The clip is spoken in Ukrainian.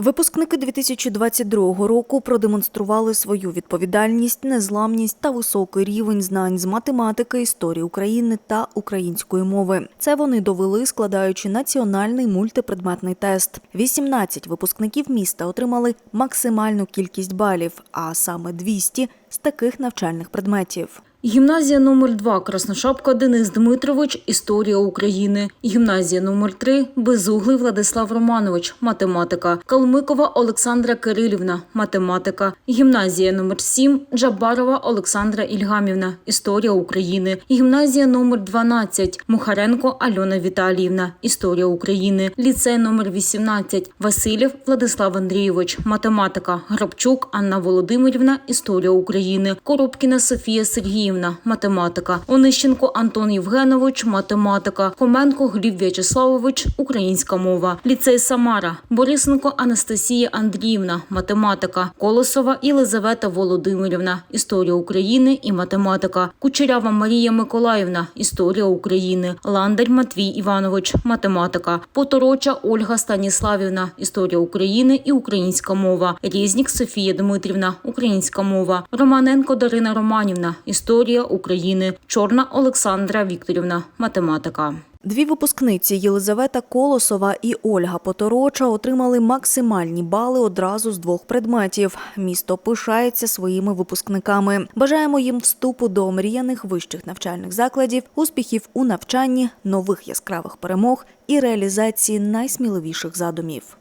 Випускники 2022 року продемонстрували свою відповідальність, незламність та високий рівень знань з математики, історії України та української мови. Це вони довели, складаючи національний мультипредметний тест. 18 випускників міста отримали максимальну кількість балів, а саме 200 з таких навчальних предметів. Гімназія номер 2 Красношапка Денис Дмитрович Історія України. Гімназія номер 3 Безуглий Владислав Романович Математика. Калмикова Олександра Кирилівна Математика. Гімназія номер 7 Джабарова Олександра Ільгамівна Історія України. Гімназія номер 12 Мухаренко Альона Віталіївна Історія України. Ліцей номер 18 Васильєв Владислав Андрійович Математика. Грабчук Анна Володимирівна Історія України. Коробкіна Софія Сергіївна Математика. Онищенко Антон Євгенович Математика. Хоменко Гліб В'ячеславович Українська мова. Ліцей Самара. Борисенко Анастасія Андріївна Математика. Колосова Єлизавета Володимирівна Історія України і математика. Кучерява Марія Миколаївна Історія України. Ландарь Матвій Іванович Математика. Потороча Ольга Станіславівна Історія України і українська мова. Різнік Софія Дмитрівна Українська мова. Романенко Дарина Романівна Історія України. Чорна Олександра Вікторівна Математика. Дві випускниці Єлизавета Колосова і Ольга Потороча отримали максимальні бали одразу з двох предметів. Місто пишається своїми випускниками. Бажаємо їм вступу до омріяних вищих навчальних закладів, успіхів у навчанні, нових яскравих перемог і реалізації найсміливіших задумів.